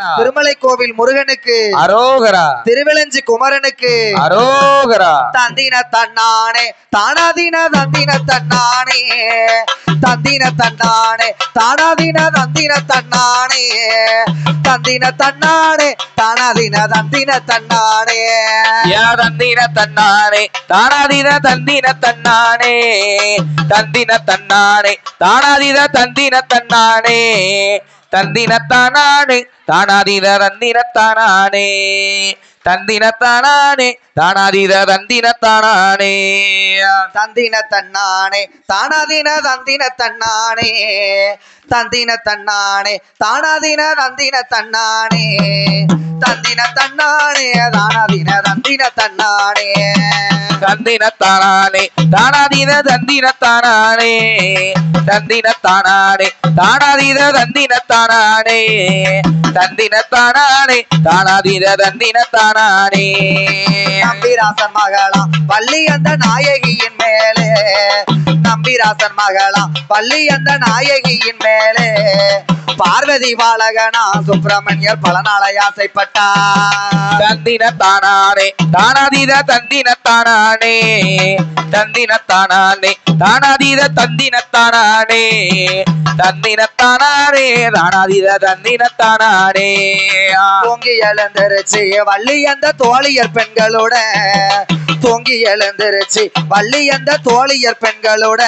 திருமலை கோவில் முருகனுக்கு அரோகரா. திருவிழஞ்சி குமரனுக்கு. அரோகரா. தந்தின தன்னானே தானாதீன தந்தின தன்னானே தந்தின தன்னானே தானாதீன தந்தின தன்னானே தந்தின தன்னானே தானாதீன தந்தின தன்னானே. யா தந்தின தன்னானே தானாதின தந்தின தன்னானே தந்தின தன்னானே தானாதின தந்தின தன்னானே. தந்தின தானானே தானாதின தந்தினத்தானானே தானாதின தந்தின தானானே தந்தின தன்னானே தானாதீன தந்தின தன்னானே தந்தின தன்னானே தானாதீன தந்தின தன்னானே தந்தின தன்னானே தானாதீன தந்தின தன்னானே தந்தின தானானே தானாதின தந்தின தானானே தந்தின தானானே தானாதின தந்தின தானானே தந்தின தானானே தானாதின தந்தின தானானே நம்பிராசன் மகளாம் பள்ளி அந்த நாயகியின் மேலே. நம்பிராசன் மகளாம் பள்ளி அந்த நாயகியின் மேலே. பார்வதி பாலகனா சுப்பிரமணியர் பல நாளை ஆசைப்பட்டார். தந்தின தானானே தானாதீத தந்தின தானானே தந்தின தானானே தானாதீத தந்தின தானானே தந்தின தானானே தானாதீத தந்தின தானானே தூங்கி எழுந்திருச்சு வள்ளி அந்த தோழியர் பெண்களோட தூங்கி எழுந்திருச்சு. வள்ளி அந்த தோழியர் பெண்களோட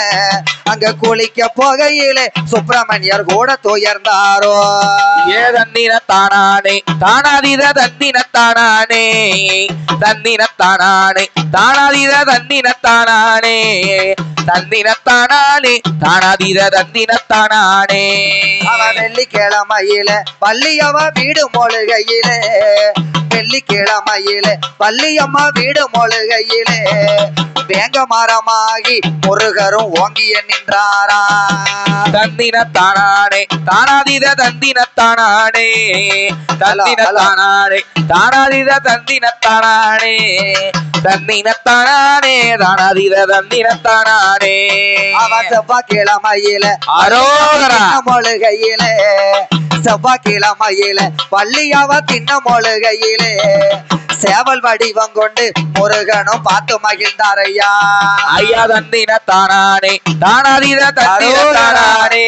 அங்க குளிக்க போகையிலே சுப்பிரமணியர் கூட துயர்ந்தாரோ. ஏ தந்தின தானானே தானாதீத தந்தின தானானே தந்தின தானானே தானாதீத தந்தின தானானே தந்தின தானானே தானாதீத தந்தின தானானே. அவ வெள்ளிக்கிழமையில பள்ளியம்மா வீடு மொழுகையிலே வெள்ளிக்கிழமையிலே வீடு மொழுகையிலே. வேங்க மரமாகி முருகரும் ஓங்கிய நின்றாரா? தந்தின தானானே தானாதீத தந்தின தானானே தந்தின தானானே தானாதீத தந்தின தானானே தந்தின தானானே தானாதீத தந்தின தானானே அவ செவ்வாய்க்கிழமையில. அரோகரா. மொழுகையிலே. செவ்வாய்க்கிழமையில பள்ளியாவ தின்ன மொழுகையிலே. சேவல் வடிவம் கொண்டு முருகனும் பார்த்து மகிழ்ந்தாரையா. ஐயா தந்தின தானானே. தானாதீத தந்தின தானானே.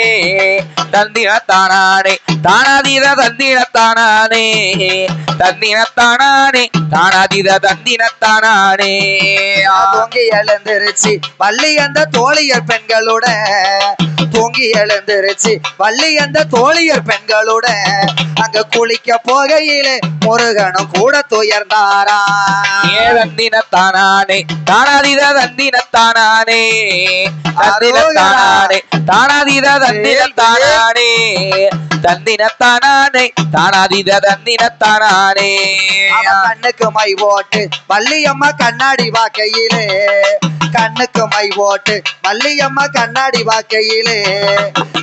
தந்தின தானானே. தானாதீத தந்தின தானானே. தந்தின தானானே. தானாதீத தந்தின தானானே. தூங்கி எழுந்திருச்சு வள்ளி அந்த தோழியர் பெண்களோட தூங்கி எழுந்திருச்சு. வள்ளி அந்த தோழியர் பெண்களோட? அங்க குளிக்க போகையிலே முருகனும் கூட துயர்ந்தாரா? ஏ தந்தின தானானே தானாதீத தந்தின தானானே தந்தின தானானே தானாதீத தந்தின தானானே தந்தின தானானே தானாதீத தந்தின தானானே அவ கண்ணுக்கு மை போட்டு வள்ளியம்மா கண்ணாடி வாக்கையிலே. கண்ணுக்கு மை போட்டு வள்ளியம்மா கண்ணாடி வாக்கையிலே.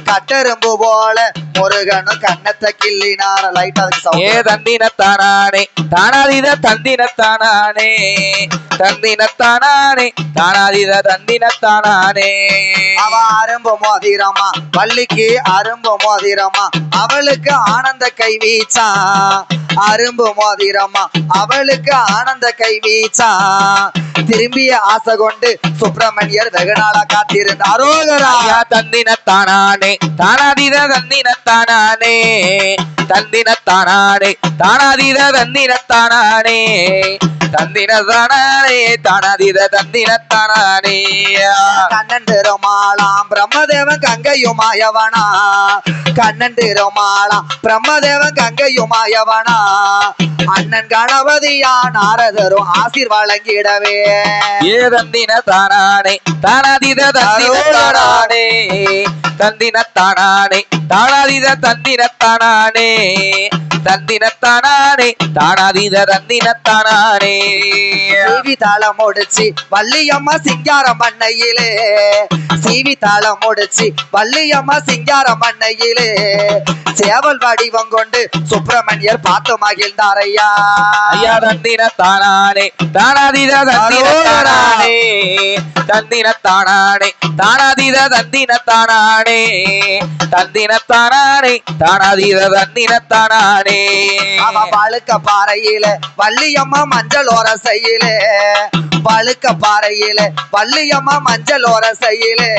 கட்டெரும்பு போல முருகனும் கண்ணத்தை கிள்ளினார. லைட் அதுக்கு ஏ சவுண்ட் தந்தின தானானே தானாதீத தந்தின தானானே தந்தின தானானே தானாதீத தந்தின தானானே அவ அரும்பு மோதிரமா வள்ளிக்கு அரும்பு மோதிரமா அவளுக்கு ஆனந்த கை வீச்சா. அரும்பு மோதிரமா அவளுக்கு ஆனந்த கை வீச்சா. திரும்பிய ஆசை கொண்டு சுப்பிரமணியர் வெகு நாளா காத்திருந்த அரோகரா. ஐயா தந்தின தானானே தானாதீத தந்தின தானானே தந்தின தானானே தானாதீத தந்தின தானானே தந்தின தானானே தானாதீத தந்தின தானானே கண்ணன் திருமாலாம் பிரம்மதேவன் கங்கையுமாயவனா. கண்ணன் திருமாலாம் பிரம்மதேவன் கங்கையுமாயவனா. அண்ணன் கணபதியா நாரதரும் ஆசீர் வழங்கிடவே. ஏ தந்தின தானானே தானாதீத தந்தின தானானே தந்தின தானானே தானாதீத தந்தின தானானே. தந்தின தானானே தானாதீத தந்தின தானானே சீவி தாளம் முடிச்சு வள்ளியம்மா சிங்கார மண்ணையிலே சீவி தாளம் முடிச்சு வள்ளியம்மா சிங்கார மண்ணையிலே சேவல் வடிவம் கொண்டு சுப்பிரமணியர் பார்த்து மகிழ்ந்தாரையா ஐயா. தந்தின தானானே தானாதீத தந்தின தானானே தந்தின தானானே தானாதீத தந்தின தானானே தந்தின தானானே தானாதீத தந்தின தானானே அவ பழுக்க பாறையில வள்ளியம்மா மஞ்சள் ஓர செய்யிலே பழுக்க பாறையில வள்ளியம்மா மஞ்சள் ஓர செய்யிலே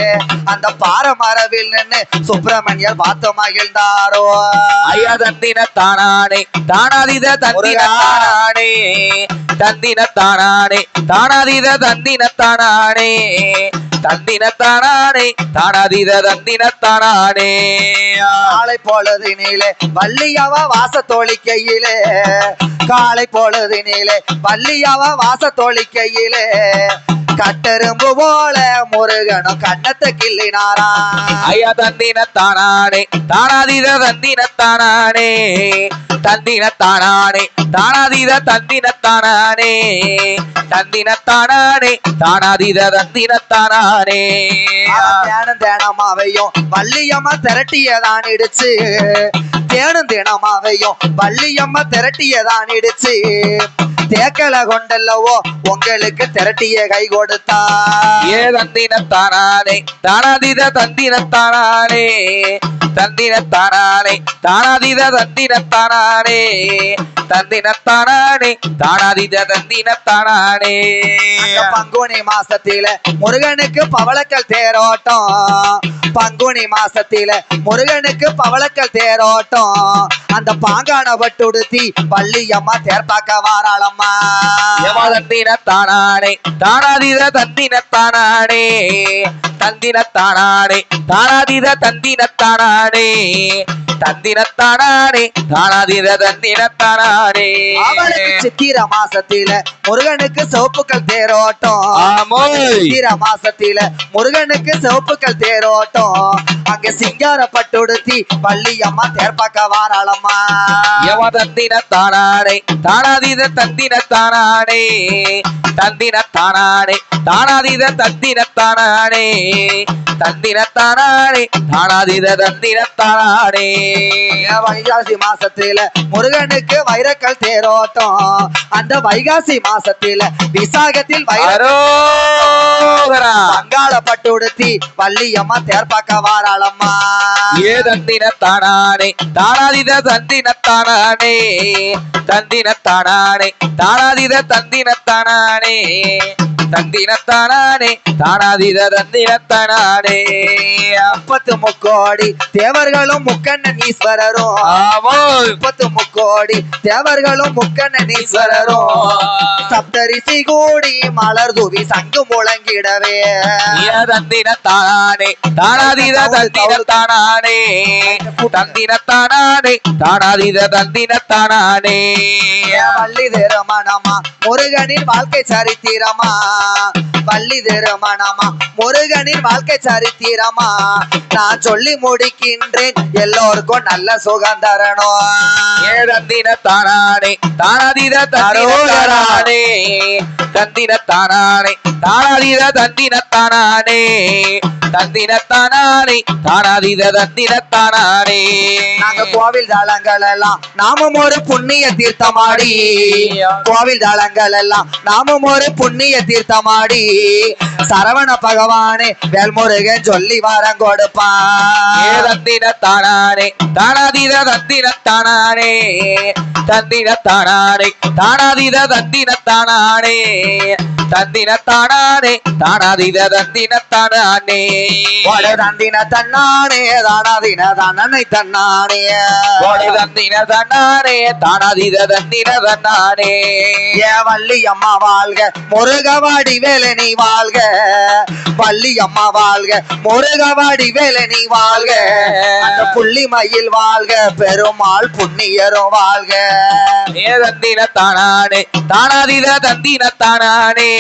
அந்த பாறை மரவில் நின்னு சுப்பிரமணியர் பார்த்து மகிழ்ந்தாரோ ஐயா தந்தின தானானே தானாதித தந்தின தானானே தந்தின தானானே தானாதித தந்தின தானானே தந்தின தானானே தானாதித தந்தின தானானே. காலை பொழுதினிலே வள்ளியவ வாச தோழிக்கையிலே காலை பொழுதினிலே வள்ளியவ வாச தோழிக்கையிலே கட்டெரும்பு போல முருகனும் கண்ணத்தை கிள்ளினாரா ஐயா தந்தின தானானே தானாதித தந்தின தானானே தந்தின தானானே தானாதித தந்தின தானானே தந்தின தானானே தானாதித தந்தின தானானே தேனும் தேனமாவையும் வள்ளியம்மா திரட்டியதான் இடிச்சு. தேனும் தினமாவையும் வள்ளியம்மா திரட்டியதான் இடிச்சு. தேக்கலை கொண்டல்லவோ உங்களுக்கு திரட்டிய கை கொடுத்தா. ஏ தந்தின தானானே தானாதித தந்தின தானானே தந்தின தானானே தானாதித தந்தின தானானே தந்தின தானானே தானாதித தந்தின தானானே அந்த பங்குனி மாசத்தில முருகனுக்கு பவளக்கல் தேரோட்டம். பங்குனி மாசத்தில முருகனுக்கு பவளக்கல் தேரோட்டம். அந்த பாங்கான பட்டுடுத்தி பள்ளியம்மா தேர்ப்பாக்க வாராளம்மா. யமதந்தின தானானே தானாதித தந்தின தானானே தந்தின தானானே தானாதித தந்தின தானானே தந்தின தானானே தானாதித தந்தின தானானே அவளுக்கு சித்திர மாசத்தில முருகனுக்கு சிவப்புக்கள் தேரோட்டம். சித்திர மாசத்தில முருகனுக்கு சிவப்புக்கள் தேரோட்டம். அங்க சிங்கார பட்டுடுத்தி பள்ளியம்மா தேர்ப்பாக்க வாராளம்மா யமதந்தின தானானே தானாதித தந்தின தானானே தந்தின தானானே தானாதித தந்தின தானானே தந்தின தானானே தானாதித தந்தின ஏன் வைகாசி மாசத்தில முருகனுக்கு வைரக்கல் தேரோட்டம். அந்த வைகாசி மாசத்தில விசாகத்தில் வைர பங்காள பட்டுடுத்தி பள்ளியம்மா தேர்ப்பாக்க வாராளம்மா. ஏ தந்தின தானானே தானாதித தந்தினத்தானானே தந்தினத்தானானே. தானாதித தந்தினத்தானானே. தானானே தந்தின தானானே தானாதித தந்தின தானானே முப்பத்து முக்கோடி தேவர்களும் முக்கண்ணன் ஈஸ்வரரும். ஆமோய் முப்பத்து முக்கோடி தேவர்களும் முக்கண்ணன் ஈஸ்வரரும். சப்தரிசி கூடி மலர் தூவி சங்கு முழங்கிடவே. ஏ தந்தின தானானே தானாதித தந்தின தானானே தந்தின தானானே தானாதித தந்தின தானானே வள்ளி திருமணமா முருகனின் வாழ்க்கை சரித்திரமா. வள்ளி திருமணமா முருகனின் வாழ்க்கை சரித்திரமா? நான் சொல்லி முடிக்கின்றேன் எல்லோருக்கும் நல்ல சுகம் தரணும். ஏழந்தின தானானே தானாதித தந்தினத்தானே தந்தின தானானே தானாதித தந்தின தானானே தந்தின தானானே தானாதித தந்தின தானானே நாங்க கோவில் தளங்கள் எல்லாம் நாமும் ஒரு புண்ணிய தீர்த்தமாடி. கோவில் தளங்கள் எல்லாம் நாமும் ஒரு புண்ணிய தீர்த்தமாடி சரவண பகவானே வேல்முருகன் சொல்லி வரம் கொடுப்பான் ஏதந்தின தானானே தானாதித தந்தின தானானே தந்தின தானானே தானாதித தந்தின தானானே தந்தின தானானே தானாதித தந்தின தானானே தந்தின தன்னானே தானாதின தன்னனை தன்னானே தந்தின தன்னானே தானாதித தந்தின தன்னானே ஏ வள்ளி அம்மா வாழ்க முருகவாடி ஆடி நீ வாழ்க. வள்ளி அம்மா வாழ்க முருகவாடி வேலை நீ வாழ்க. அந்த புள்ளி மயில் வாழ்க பெருமாள் புண்ணியரும் வாழ்க. ஏதந்தின தானானே தானாதித தந்தின தானானே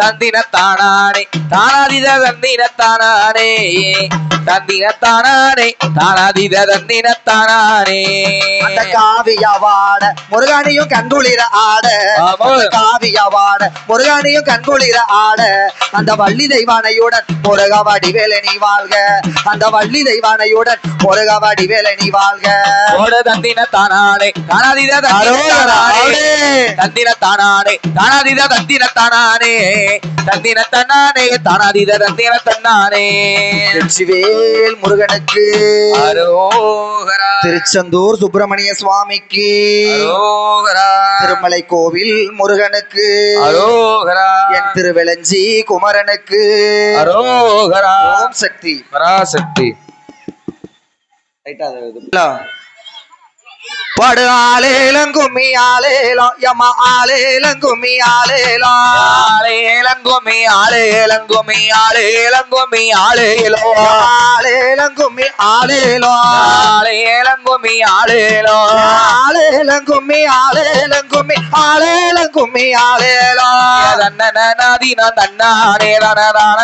தந்தின தானானே தானாதித தந்தின தானானே தந்தின தானானே தானாதித தந்தின தானானே அந்த காவியவாட முருகானியும் கண்குளிர ஆட. காவியவாட முருகானியும் கண்குளிர ஆட. அந்த வள்ளி தெய்வானையுடன் முருகவாடி வேலை நீ வாழ்க. அந்த வள்ளி தெய்வானையுடன் முருகவாடி வேலை நீ வாழ்க. கோட தந்தின தானானே தானாதித தந்தின தானானே தானாதித தந்தின தானானே தந்தின தன்னானே தானாதித தந்தின தன்னானே வெற்றிவேல் முருகனுக்கு. திருச்செந்தூர் சுப்பிரமணிய சுவாமிக்கு. திருமலை கோவில் முருகனுக்கு. என் திருவிளஞ்சி குமரனுக்கு. அரோகரா. சக்தி. பராசக்தி. படு ஆலேலம் கும்மி ஆலேலம் யம ஆலேலம் கும்மி ஆலேலம் ஆளேலங்குமி ஆளேலங்குமி ஆளேலங்குமி ஆளேலோ ஆலேலம் கும்மி ஆலேலம் ஆளேலங்குமி ஆளேலோ ஆலேலம் கும்மி ஆலேலம் கும்மி ஆலேலம் கும்மி ஆலேலம் தன்னனாதீன தன்னானே தனதான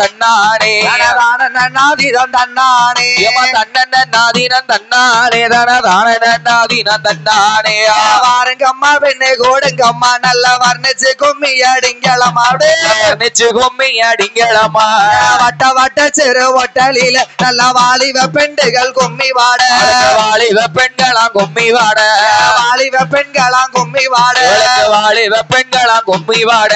தன்னானே தனதான நன்னாதிதம் தன்னானே யம தன்னனாதீன தன்னானே தனதான தன்னானே வாருங்கம்மா பெண்ணே கோடுங்கம்மா நல்ல வர்ணிச்சு கும்மி அடிங்களமாடு நிச்சு கும்மி அடிங்களம்மா வட்ட வட்ட சிறு ஒட்டலில நல்ல வாலிப பெண்டுகள் கும்மி வாட. வாலிப பெண்களாம் கும்மி வாட. வாலிப பெண்களாம் கும்மி வாட. வாலிப பெண்களாம் கும்மி வாட.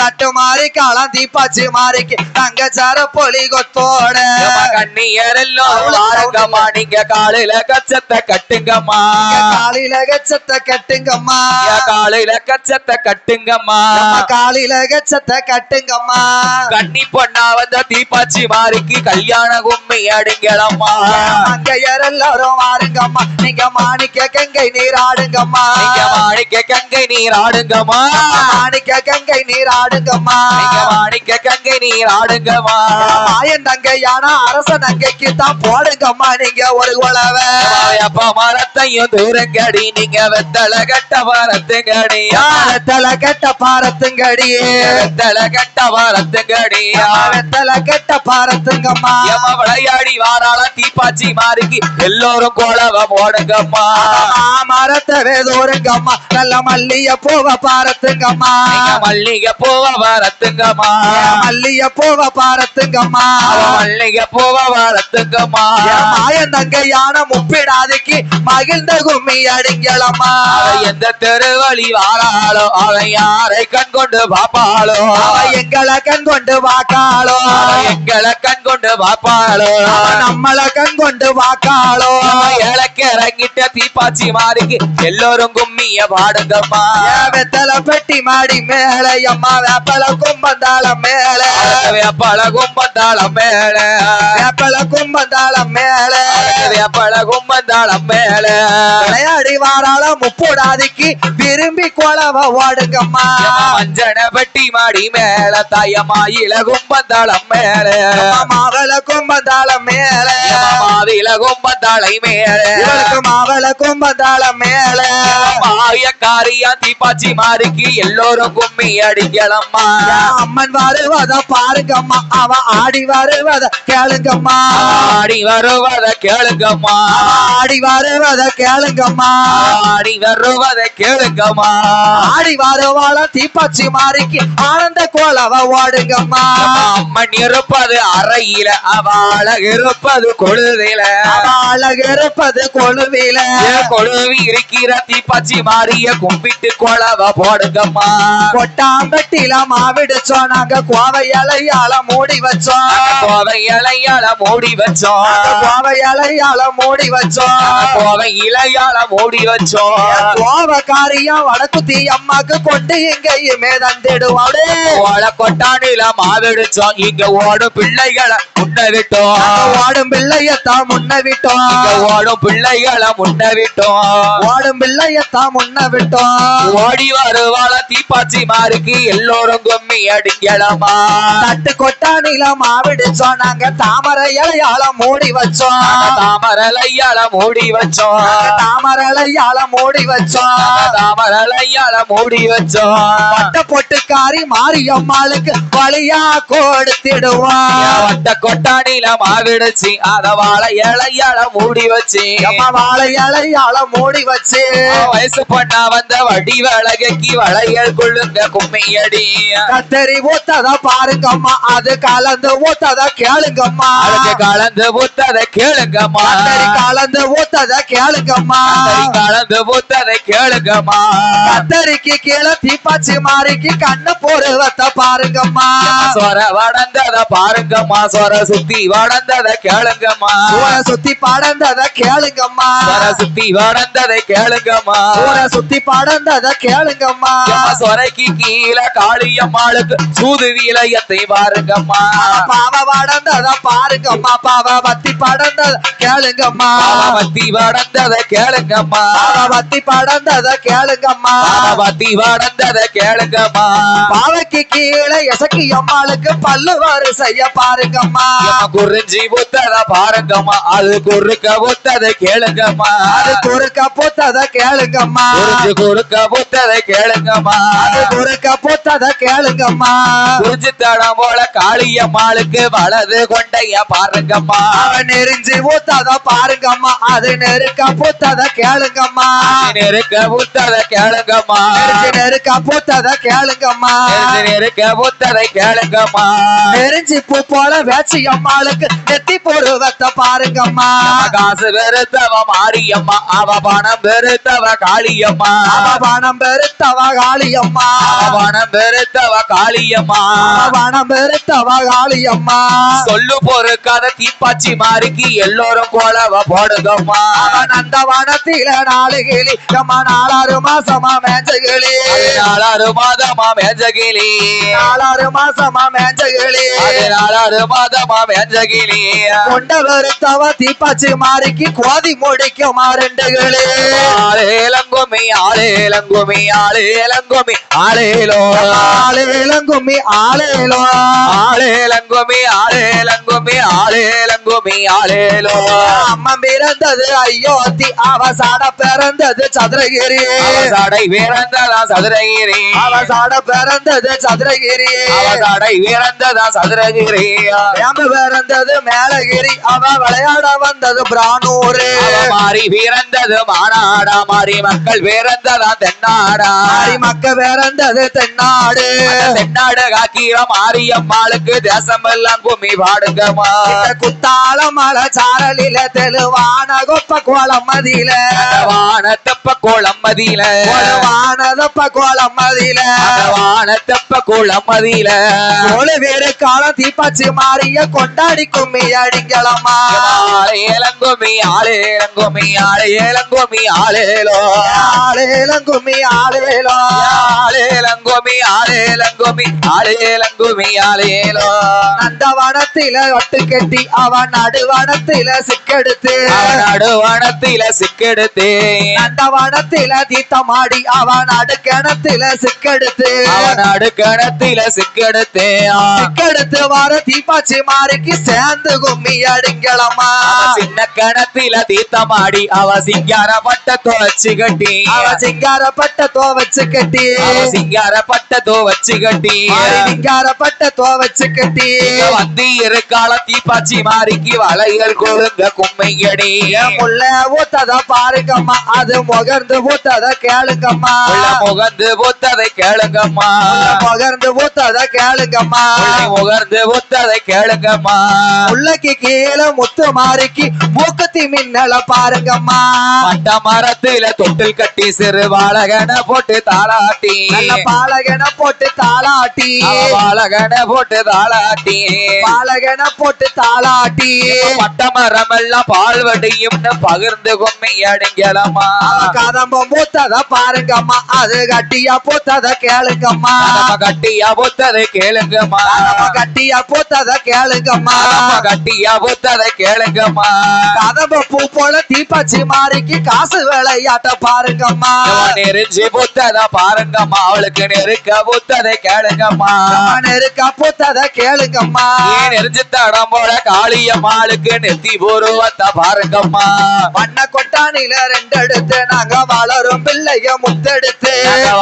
தட்டு மாறி காலம் தீப்பாச்சி மாறிக்கு தங்கச்சார பொலி கொத்தோட. கண்ணியரெல்லாம் வாருங்கம்மா நீங்க காலையில கச்சத்தை கட்டுங்கம்மா. காலில கச்சத்தை கட்டுங்கம்மா. காலையில கச்சத்தை கட்டுங்கம்மா. காலில கச்சத்தை கட்டுங்கம்மா. கண்ணி பொண்ணா வந்த தீப்பாச்சி மாறிக்கு கல்யாண கும்மி அடிங்களம்மா அங்கையர் எல்லாரும் வாருங்கம்மா. நீங்க மாணிக்க கங்கை நீராடுங்கம்மா மாணிக்க கங்கை நீர் ஆடுங்கம்மா. மாணிக்க கங்கை நீராடுங்கம்மா நீங்க மாணிக்க கங்கை நீர் ஆடுங்கம்மா. மாயன் தங்கையான அரச நங்கைக்கு தான் போடுங்கம்மா. நீங்க ஒரு உழவை அப்பா மரத்தையும் தூரங்கடி நீங்க வெத்தலை கட்ட மரத்துங்கடியா வெத்தல கெட்ட பாரத்துங்கடியே வெத்தலை கட்ட மரத்துங்கடியா வெத்தல கெட்ட பாரத்துங்கம்மா. எம விளையாடி வாராள தீப்பாச்சி மாறிக்கு. எல்லோரும் கோலவ போடுங்கம்மா மரத்தை வேதோருங்கம்மா நல்ல மல்லிய பூவ பாரத்துங்கம்மா. மல்லிகை பூவ வரத்துங்கம்மா மல்லிய பூவ பாரத்துங்கம்மா. மல்லிகை பூவ வரத்துங்கம்மா மாயன் தங்கையான முப்பிடாதிக்கு மகிழ்ந்த கும்மி அடிங்களம்மா எந்த தெருவழி வாராளோ அவன் யாரை கண் கொண்டு பாப்பாளோ எங்களை கண் கொண்டு வாக்காளோ எங்களை கண் கொண்டு பாப்பாளோ நம்மள கண் கொண்டு வாக்காளோ இலக்கு இறங்கிட்ட தீப்பாச்சி மாறிக்கு எல்லோரும் கும்மிய பாடுங்கம்மா. வெத்தல பெட்டி மாடி மேல அம்மா வேப்பல கும்பந்தாள மேல. வேப்பழ கும்பந்தாளம் மேல. வேப்பல கும்பந்தாள மேல. வேப்பழ கும்பந்தாளம் மேல. விளையாடி வாராள முப்போடாதிக்கு விரும்பி கொலவ ஓடுங்கம்மா மஞ்சன பெட்டி மாடி மேல தாயம்மா இல கும்பந்தாளம் மேல. மாவள கும்பந்தாள மேல. மாவில கும்பந்தாளை மேல. இவளுக்கு மாவள கும்பந்தாள மேல. மாயக்காரியா தீப்பாச்சி மாறிக்கு எல்லோரும் கும்மி அடிக்கலம்மா. அம்மன் வருவத பாருங்கம்மா அவ ஆடி வருவத கேளுங்கம்மா. ஆடி வருவத கேளுங்கம்மா. ஆடி வருவத கேளுங்கம்மா. ஆடி வருவத கேளுங்கம்மா. ஆடி வருவாள தீப்பாச்சி மாறிக்கு ஆனந்த கோலவ ஓடுங்கம்மா. அம்மன் இருப்பது அறையில அவள இருப்பது கொழுதில. அழகு இருப்பது கொழுவில கொழுவி இருக்கிற தீப்பாச்சி மாறிய கும்பிட்டு கொலவ போடுங்கம்மா. கொட்டாம்பட்டில மாவிடுச்சோம் நாங்க கோவை இலையால மூடி வச்சோம். கோவை இலையால மூடி வச்சோம். கோவை இலையால மூடி வச்சோம். கோவை இலையால மூடி வச்சோம். கோவக்காரியம் வடக்குத்தி அம்மாக்கு கொண்டு எங்கேயுமே தந்திடுவாடு ஓட கொட்டானில மாவெடுச்சோம் இங்க ஓடும் பிள்ளைகளை முன்ன விட்டோம். ஓடும் பிள்ளையத்தான் முன்ன விட்டோம். ஓடும் பிள்ளைகளை முன்ன விட்டோம். ஓடும் பிள்ளையத்தான் முன்ன விட்டோம். ஓடி வருவாள தீப்பாச்சி மாருக்கு எல்லோரும் கும்மி அடிக்கலமா தட்டு கொட்டானில மாவிடுச்சோம் நாங்க தாமரை இலையால மூடி வச்சோம். தாமரலையால மூடி வச்சோம். தாமரை இலையால மூடி வச்சோம். தாமரலையால மூடி வச்சோம். பட்ட பொட்டுக்காரி மாரியம்மாளுக்கு வழியா கொடுத்திடுவான் வட்ட கொட்டானில மாவிடுச்சு. அத வாழை இலையால மூடி வச்சு. அம்மா வாழை இலையால மூடி வச்சு. வயசு பொண்ணா வந்த வடிவழகி வளையல் கொள்ளுங்க கும்மையடி. கத்தரி ஊத்தத பாருங்கம்மா அது கலந்து ஊத்தத கேளுங்கம்மா. கலந்து புத்ததை கேளுங்கம்மா. கலந்து ஊத்தத கேளுங்கம்மா. கலந்து புத்ததை கேளுங்கம்மா. கத்தரிக்கு கீழே தீப்பாச்சி மாறிக்கு கண்ணு போடுவத்த பாருங்கம்மா. சொர வடந்தத பாருங்கம்மா. சொர சுத்தி வடந்தத கேளுங்கம்மா. ஊரை சுத்தி படந்தத கேளுங்கம்மா. சொர சுத்தி வடந்ததை கேளுங்கம்மா. ஊரை சுத்தி படந்தத கேளுங்கம்மா. சொரைக்கு கீழே காளியம்மாளுக்கு சூது வீலயத்தை பாருங்கம்மா. பாவ படந்தத பாருங்கம்மா. பாவ பத்தி படந்தத கேளுங்கம்மா. பாவமத்தி வடந்தத கேளுங்கம்மா. பாவ பத்தி படந்தத கேளுங்கம்மா. பாவமத்தி வடந்தத கேளுங்கம்மா. பாவைக்கு கீழே எசக்கி அம்மாளுக்கு பல்லு வரிசைய பாருங்கம்மா. குறிஞ்சி புத்தத பாருங்கம்மா. அது குறுக்க புத்ததை கேளுங்கம்மா. அது குறுக்க பூத்தத கேளுங்கம்மா. குறிஞ்சி குறுக்க புத்ததை கேளுங்கம்மா. அது குறுக்க பூத்தத கேளுங்கம்மா. குறிஞ்சி தடம் போல காளியம்மாளுக்கு வலது கொண்டைய பாருங்கம்மா. நெறிஞ்சு ஊத்தத பாருங்கம்மா. அது நெருக்க பூத்தத கேளுங்கம்மா. நெருக்க புத்ததை கேளுங்கம்மா. நெருக்க பூத்தத கேளுங்கம்மா. நெருஞ்சி நெருக்க புத்ததை கேளுங்கம்மா. நெறிஞ்சி பூ போல வேச்சி அம்மாளுக்கு நெத்தி பொருவத்தை பாருங்கம்மா. காசு வெறுத்தவ மாரியம்மா. அவ பணம் வெறுத்தவ காளியம்மா. அவ பணம் பெருத்தவ காளியம்மா. பணம் வெறுத்தவ காளியம்மா. பணம் பெருத்தவ காளியம்மா. சொல்லு பொறுக்காத தீப்பாச்சி மாறிக்கு எல்லோரும் கோலவ போடுங்கம்மா. அந்த வனத்தில நாலு கிளி அம்மா நாலாறு மாசமா மேஞ்ச கிளி நாலாறு மாதமா மேஜகிளி நாலாறு மாசமா மேஞ்ச கிளி நாலாறு மாதமா மேஜகிளி கொண்ட வெறுத்தவ தீப்பாச்சி மாறிக்கு கோதி முடிக்குமா ரெண்டு கிளி ஆளேலங்குமி ஆளேலங்குமி ஆளேலங்குமி ஆளேலோ ஆளேலங்குமி ஆளேலங்குமி ஆளேலங்குமி ஆளேலோ அம்மன் பிறந்தது அயோத்தி அவ சாட பிறந்தது சதுரகிரி. அவசாடை வீரந்ததா சதுரகிரி. அவ சாட பிறந்தது சதுரகிரி. அவசாடை வீரந்ததா சதுரகிரி. ஏம்பு பிறந்தது மேலகிரி. அவ விளையாட வந்தது பிரானூரு. மாறி வீரந்தது மாநாடா. மாறி மக்கள் வீரந்ததா தென்னாடா. மாறி மக்க பிறந்தது தென்னாடு. தென்னாடு காக்கிற மாரியம்மாளுக்கு தேசமெல்லாம் கும்மி பாடுங்கம்மா. குத்தால மலை சாரலில தெளிவான கொப்ப கோலம் மதியில வானத்தப்ப கோளம் மதியில வானதப்ப கோலம் மதியில வானத்தப்ப கோளம் மதியில ஒரு வேறு காலம் தீப்பாச்சி மாறிய கொண்டாடி கும்மி அடிங்களம்மா. ஆளேலங்குமி ஆளேலங்குமி ஆளேலங்குமி ஆளேலோ ஆளேலங்கும்மி ஆளேலோ ஆளேலங்குமி ஆளேலங்குமி ஆளேலங்குமி ஆளேலோ நந்தவனத்தில ஒட்டு கெட்டி அவன் நடுவனத்தில சிக்கெடுத்து. அவன் நடுவனத்தில சிக்கெடுத்து. நந்தவனத்தில தீத்தமாடி அவன் நடுக்கணத்தில சிக்கெடுத்து. அவன் நடுக்கணத்தில சிக்கெடுத்து. சிக்கெடுத்து வர தீப்பாச்சி மாறிக்கு சேர்ந்து கும்மி அடிங்களம்மா. சின்ன கணத்தில தீத்தமாடி அவ சிங்கார பட்ட துவச்சு கட்டி. அவ சிங்காரப்பட்ட தோ வச்சு கட்டி. சிங்கார பட்ட துவச்சு கட்டி. மாறி சிங்காரப்பட்ட தோ வச்சு கட்டி வந்து இருக்கால தீப்பாச்சி மாறிக்கு வளையல் கொழுங்க கும்மையடி. என் ஊத்தத பாருங்கம்மா. அது முகர்ந்து ஊத்தத கேளுங்கம்மா. முகந்து பூத்ததை கேளுங்கம்மா. முகர்ந்து ஊத்தத கேளுங்கம்மா. முகர்ந்து பூத்ததை கேளுங்கம்மா. முள்ளைக்கு கீழே முத்து மாறிக்கு மூக்கத்தி மின்னல பாருங்கம்மா. மட்ட மரத்துல தொட்டில் கட்டி சிறு வாழகன போட்டு தாளாட்டி. பாலகனை போட்டு தாளாட்டி. வாழகன போட்டு தாளாட்டி. பாலகனை போட்டு தாளாட்டி. பட்ட மரம் எல்லாம் பால் வடியும்னு பகிர்ந்து கும்மி அடிங்கலம்மா கதம்பம் பூத்தத பாருங்கம்மா. அது கட்டியா பூத்தத கேளுங்கம்மா. கட்டியா பூத்ததை கேளுங்கம்மா. கதம்ப கட்டியா பூத்தத கேளுங்கம்மா. கட்டியா பூத்ததை கேளுங்கம்மா. கதம்ப பூ போல தீப்பாச்சி மாறிக்கு காசு விளையாட்ட பாருங்கம்மா. நெருஞ்சி பூத்ததை பாருங்கம்மா. அவளுக்கு நெருக்க பூத்ததை கேளுங்கம்மா. இருக்கா பூத்தத கேளுங்கம்மா. நெருஞ்சி தடம் போல காளியம்மாளுக்கு நெத்தி பூர்வத்தை பாருங்கம்மா. வண்ண கொட்டானில ரெண்டு எடுத்து நாங்க வளரும் பிள்ளைய முத்தெடுத்து.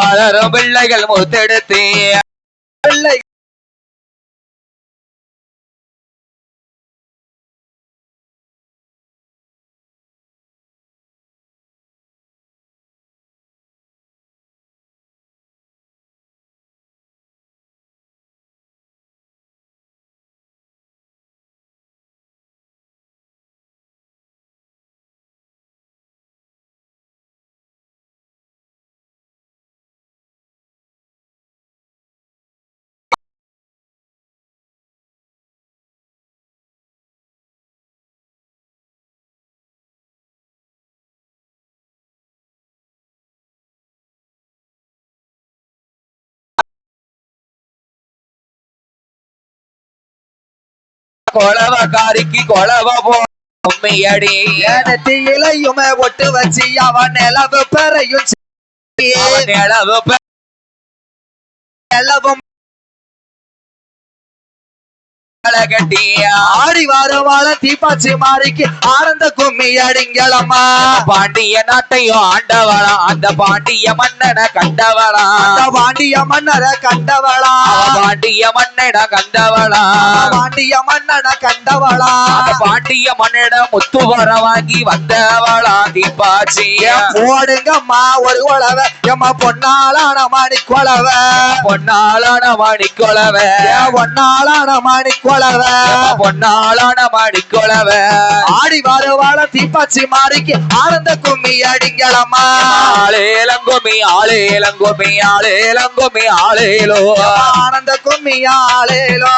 வளரும் பிள்ளைகள் முத்தெடுத்து. பிள்ளை கொலவக்காரிக்கு கொலவ போ கும்மியடி நெத்தியிலையுமே ஒட்டு வச்சு அவன் நிலவு பெறையும் நிலவு பெ- நிலவும் கட்டியா ஆடி வாரவாழ தீப்பாச்சி மாறிக்கு ஆனந்த கும்மி அடிங்களம்மா. பாண்டிய நாட்டையும் ஆண்டவளா அந்த பாண்டிய மன்னனை கண்டவளா. அந்த பாண்டிய மன்னரை கண்டவளா. பாண்டிய மன்னனை கண்டவளா. பாண்டிய மன்னனை கண்டவளா. பாண்டிய மன்னன முத்து வர வாங்கி வந்தவளா தீபாச்சி போடுங்கம்மா ஒரு உழவ எம்மா பொன்னாளான மணி கொலவ. பொன்னாளான மணிக்கொலவ பொன்னாளான மணி கொலவ பொன்னாளான மணிக்கொலவ ஆடி வாரவாழ தீப்பாச்சி மாறிக்கு ஆனந்த கும்மி அடிங்களம்மா. ஆளேலங்குமி ஆளேலங்குமி ஆளேலங்குமி ஆளேலோ ஆனந்த கும்மி ஆளேலோ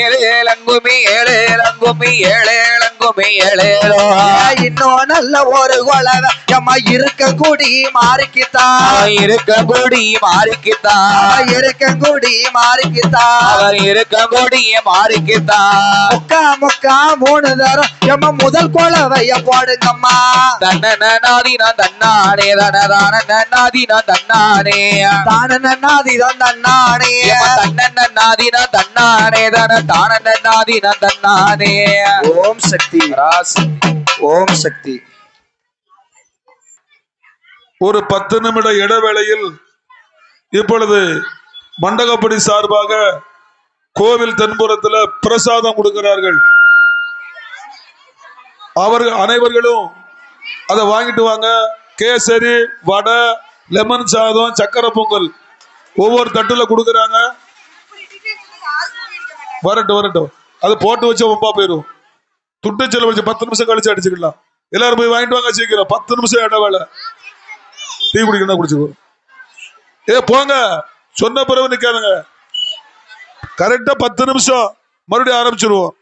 ஏழேலங்குமி ஏழேலங்குமி ஏழேலங்குமி ஏழேலோ இன்னும் நல்ல ஒரு கொலவ. எம்மா இருக்க கூடி மாறிக்கித்தான் அவன் இருக்க கொடி மாறிக்கித்தான் இருக்க கூடி மாறிக்கித்தான் அவன் இருக்க கொடிய மாறிக்கித்தான் முக்கா முக்கா மூணு தரம். எம்ம முதல் கொலவைய போடுங்கம்மா. தன்னன நாதினா தன்னானே தனதான நாதினா தன்னானே. தான நன்னாதிதான் தன்னானே. தன்னன நாதினா தன்னானே தன தானன நாதினா தன்னானே. ஓம் சக்தி. ஓம் சக்தி. ஒரு பத்து நிமிட இடைவேளையில் இப்பொழுது மண்டகப்படி சார்பாக கோவில் தென்புறத்துல பிரசாதம் கொடுக்கிறார்கள். அவர்கள் அனைவர்களும் அதை வாங்கிட்டு வாங்க. கேசரி வடை லெமன் சாதம் சக்கரை பொங்கல் ஒவ்வொரு தட்டுல கொடுக்குறாங்க. வரட்டும் வரட்டும். அது போட்டு வச்சு ஒப்பா போயிடும் துட்டு செலவழிச்சு பத்து நிமிஷம் கழிச்சு அடிச்சுக்கலாம். எல்லாரும் போய் வாங்கிட்டு வாங்க சீக்கிரம். பத்து நிமிஷம் இடைவேளை டீ குடிக்கணும் குடிச்சுக்கோ. ஏ போங்க. சொன்ன பிறகு நிக்காதுங்க. கரெக்டா பத்து நிமிஷம் மறுபடியும் ஆரம்பிச்சிருவோம்.